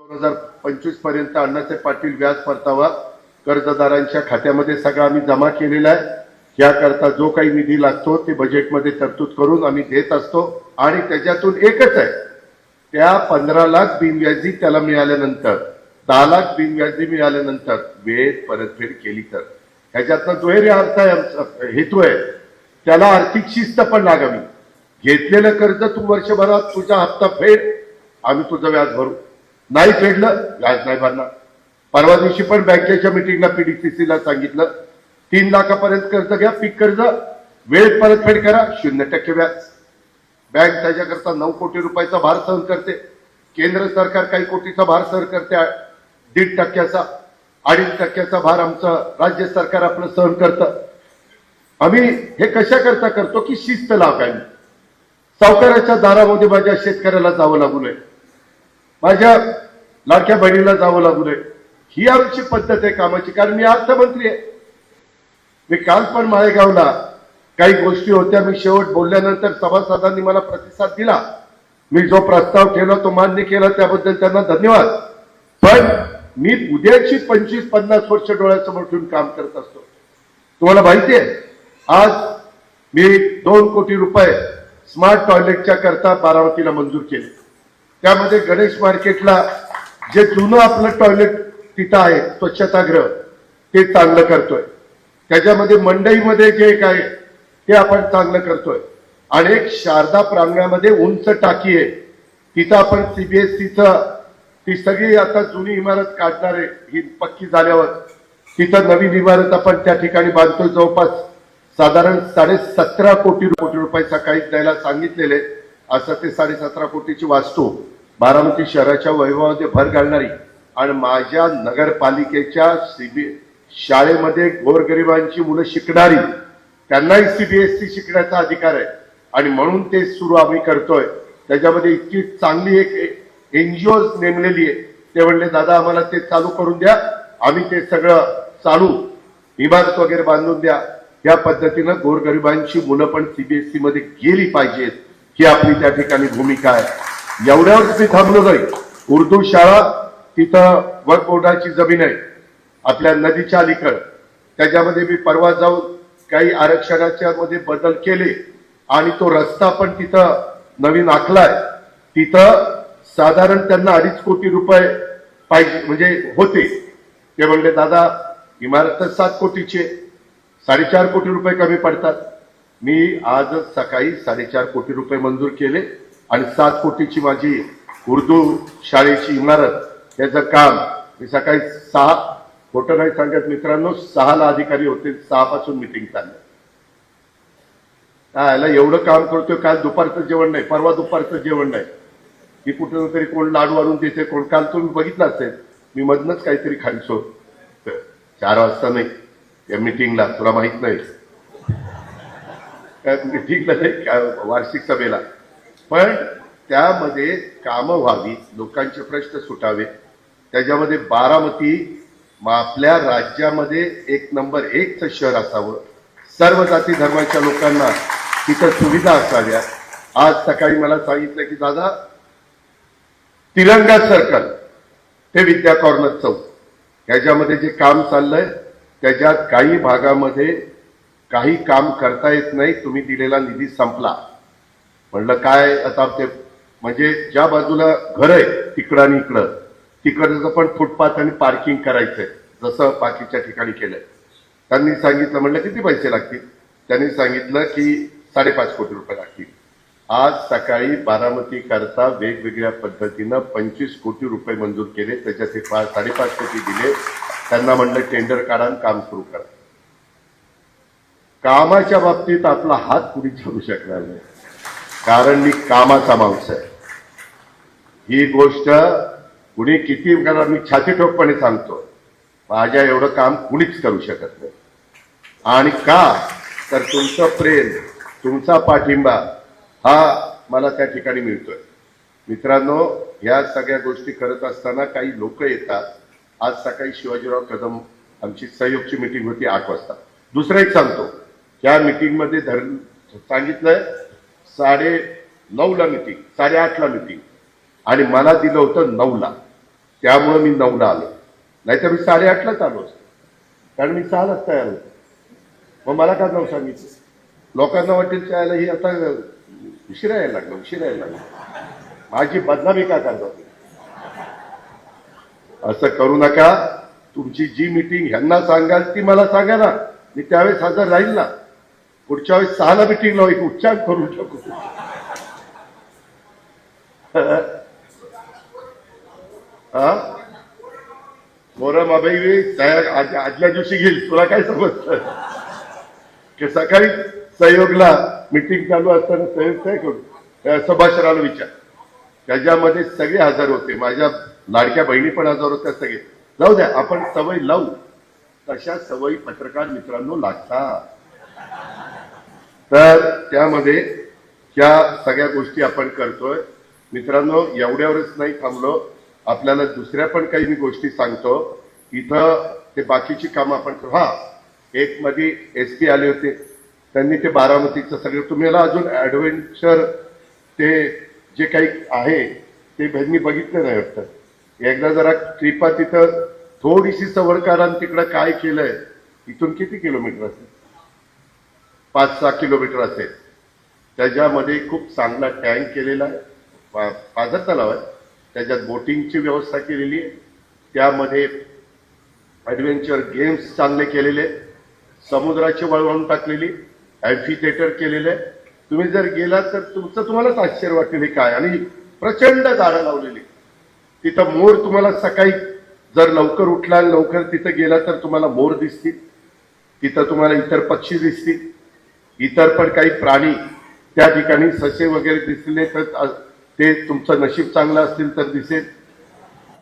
दोन हजार पंचवीसपर्यंत अण्णासाहेब पाटील व्याज परतावा कर्जदारांच्या खात्यामध्ये सगळा आम्ही जमा केलेला आहे. याकरता जो काही निधी लागतो ते बजेटमध्ये तरतूद करून आम्ही देत असतो आणि त्याच्यातून एकच आहे. त्या पंधरा लाख बिनव्याजी त्याला मिळाल्यानंतर दहा लाख बिनव्याजी मिळाल्यानंतर वेळ परतफेड केली तर. ह्याच्यातला दुहेरी अर्थ आहे आमचा हेतू आहे त्याला आर्थिक शिस्त पण लागावी. घेतलेलं कर्ज तू वर्षभरात तुझा हप्ता फेड आम्ही तुझं व्याज भरू. नाही फेडलं व्याज नाही भरणार परवा दिवशी पण बँकेच्या मिटिंगला पीडीसीसीला सांगितलं तीन लाखापर्यंत कर्ज घ्या पीक कर्ज वेळेत परतफेड करा शून्य टक्के व्याज बँक त्याच्याकरता नऊ कोटी रुपयाचा भार सहन करते. केंद्र सरकार काही कोटीचा भार सहन करते दीड टक्क्याचा अडीच टक्क्याचा भार आमचं राज्य सरकार आपलं सहन करतं. आम्ही हे कशा करता करतो की शिस्त लावायला सावकाराच्या दारामध्ये माझ्या शेतकऱ्याला जावं लागू नये. माझ्या लाडक्या बहिणीला जावं लागू नये. ही आमची पद्धत आहे कामाची कारण मी अर्थमंत्री आहे. मी काल पण माळेगावला काही गोष्टी होत्या मी शेवट बोलल्यानंतर सभासदांनी मला प्रतिसाद दिला. मी जो प्रस्ताव केला तो मान्य केला त्याबद्दल त्यांना धन्यवाद. पण मी उद्याची पंचवीस पन्नास वर्ष डोळ्यासमोर ठेवून काम करत असतो. तुम्हाला माहिती आहे आज मी दोन कोटी रुपये स्मार्ट टॉयलेटच्या करता बारामतीला मंजूर केले. त्यामध्ये गणेश मार्केटला जे जुनं आपलं टॉयलेट तिथं आहे स्वच्छतागृह ते चांगलं करतोय. त्याच्यामध्ये मंडईमध्ये जे काय ते आपण चांगलं करतोय. आणि एक शारदा प्रांगणामध्ये उंच टाकी आहे. तिथं आपण सीबीएसईचं ती सगळी आता जुनी इमारत काढणार आहे ही पक्की झाल्यावर. तिथं नवीन इमारत आपण त्या ठिकाणी बांधतोय जवळपास साधारण साडे सतरा कोटी कोटी रुपये सकाळी द्यायला सांगितलेले असं ते साडे सतरा कोटीची वास्तू बारामती शहराच्या वैभवामध्ये भर घालणारी आणि माझ्या नगरपालिकेच्या सीबी शाळेमध्ये गोरगरिबांची मुलं शिकणारी त्यांनाही सीबीएसई शिकण्याचा अधिकार आहे. आणि म्हणून ते सुरू आम्ही करतोय. त्याच्यामध्ये इतकी चांगली एक एनजीओ नेमलेली आहे. ते म्हणले दादा आम्हाला ते चालू करून द्या. आम्ही ते सगळं चालू इमारत वगैरे बांधून द्या. या पद्धतीनं गोरगरिबांची मुलं पण सीबीएसई मध्ये गेली पाहिजेत. ही आपली त्या ठिकाणी भूमिका आहे. एवढ्यावर मी थांबलो नाही. उर्दू शाळा तिथं वक्फ बोर्डाची जमीन आहे. आपल्या नदीच्या अलीकड. त्याच्यामध्ये मी परवा जाऊन काही आरक्षणाच्या मध्ये बदल केले आणि तो रस्ता पण तिथं नवीन आखलाय तिथं साधारण त्यांना अडीच कोटी रुपये पाहिजे म्हणजे होते. ते म्हणले दादा इमारत तर सात कोटीची आहे. साडेचार कोटी रुपये कमी पडतात. मी आज सकाळी साडेचार कोटी रुपये मंजूर केले आणि सात कोटीची माझी उर्दू शाळेची इमारत त्याचं काम मी सकाळी सहा खोटं नाही सांगत मित्रांनो सहाला अधिकारी होते सहा पासून मिटिंग चालली. काय याला एवढं काम करतोय काल दुपारचं जेवण नाही परवा दुपारचं जेवण नाही. की कुठं तरी कोण लाडू आणून देते कोण काल तुम्ही बघितलं असेल मी मधनच काहीतरी खायचो चार वाजता नाही या मिटिंगला तुला माहीत नाही. मिटिंगला नाही वार्षिक सभेला. पण त्यामध्ये कामं व्हावी लोकांचे प्रश्न सुटावे. त्याच्यामध्ये बारामती आपल्या राज्यामध्ये एक नंबर एकचं शहर असावं. सर्व जाती धर्माच्या लोकांना तिथं सुविधा असाव्या. आज सकाळी मला सांगितलं की दादा तिरंगा सर्कल ते विद्या कॉर्नर चौक. ह्याच्यामध्ये जे काम चाललंय त्याच्यात काही भागामध्ये काही काम करता येत नाही तुम्ही दिलेला निधी संपला. म्हणलं काय आता ते म्हणजे ज्या बाजूला घर आहे तिकडं आणि इकडं तिकडचं पण फुटपाथ आणि पार्किंग करायचंय जसं बाकीच्या ठिकाणी केलंय. त्यांनी सांगितलं म्हणलं किती पैसे लागतील? त्यांनी सांगितलं की साडेपाच कोटी रुपये लागतील. आज सकाळी बारामती करता वेगवेगळ्या पद्धतीनं पंचवीस कोटी रुपये मंजूर केले त्याच्यात साडेपाच कोटी दिले. त्यांना म्हणलं टेंडर काढा काम सुरू करा. कामाच्या बाबतीत आपला हात कुणी ठेवू शकणार नाही. कारण मी कामाचा माणूस आहे. ही गोष्ट कुणी किती करा मी छाती ठोकपणे सांगतो. माझ्या एवढं काम कुणीच करू शकत नाही. आणि का? तर तुमचं प्रेम तुमचा पाठिंबा हा मला त्या ठिकाणी मिळतोय. मित्रांनो या सगळ्या गोष्टी करत असताना काही लोक येतात. आज सकाळी शिवाजीराव कदम आमची सहयोगची मिटिंग होती आठ वाजता. दुसरं एक सांगतो. त्या मिटिंगमध्ये धर सांगितलंय साडे नऊला मिटिंग साडेआठला मिटिंग आणि मला दिलं होतं नऊला. त्यामुळं मी नऊला आलो. नाहीतर मी साडेआठलाच आलो असतो. कारण मी सहालाच तयार होतो. मग मला का जाऊ सांगितलं? लोकांना वाटेल त्याला ही आता उशिरा यायला लागलं उशिरा यायला लागलं. माझी बदनामी का करतात असं करू नका. तुमची जी मीटिंग ह्यांना सांगाल ती मला सांगा ना. मी त्यावेळेस हजर राहील ना. पुढच्या वेळेस सहाला मीटिंग लावू एक उच्चार करू शकू हा? मोरम अभय तयार आदल्या दिवशी घेईल तुला काय समजतं? की सकाळी सहयोगला मीटिंग चालू असताना सहयोग काय करू? सभाषणाला विचार. त्याच्यामध्ये सगळे हजर होते. माझ्या लाडक्या बहिणी पण हजर होत्या सगळे. जाऊ द्या आपण सवय लावू. तशा सवयी पत्रकार मित्रांनो लागतात. तर त्यामध्ये ह्या सगळ्या गोष्टी आपण करतोय. मित्रांनो एवढ्यावरच नाही थांबलो. आपल्याला दुसऱ्या पण काही मी गोष्टी सांगतो. इथं ते बाकीची कामं आपण करू. हा एक मध्ये एस पी आले होते. त्यांनी ते बारामतीचं सगळं तुम्हाला अजून ऍडव्हेंचर ते जे काही आहे ते त्यांनी बघितलं नाही वाटतं. एकदा जरा कृपा तिथं थोडीशी सवड तिकडं काय केलंय. इथून किती किलोमीटर असेल? पाच सहा किलोमीटर असेल. त्याच्यामध्ये खूप चांगला टँक केलेला आहे. पाझर तलाव आहे. त्याच्यात बोटिंगची व्यवस्था केलेली आहे. त्यामध्ये ॲडव्हेंचर गेम्स चांगले केलेले समुद्राची वळवळून टाकलेली ॲम्फी थिएटर केलेलं आहे. तुम्ही जर गेलात तर तुमचं तुम्हालाच आश्चर्य वाटेल काय? आणि प्रचंड झाडं लावलेली तिथं मोर तुम्हाला सकाळी जर लवकर उठला लवकर तिथं गेला तर तुम्हाला मोर दिसतील. तिथं तुम्हाला इतर पक्षी दिसतील. इतर पण काही प्राणी त्या ठिकाणी ससे वगैरे दिसले तर ते तुमचं नशीब चांगलं असतील तर दिसेल.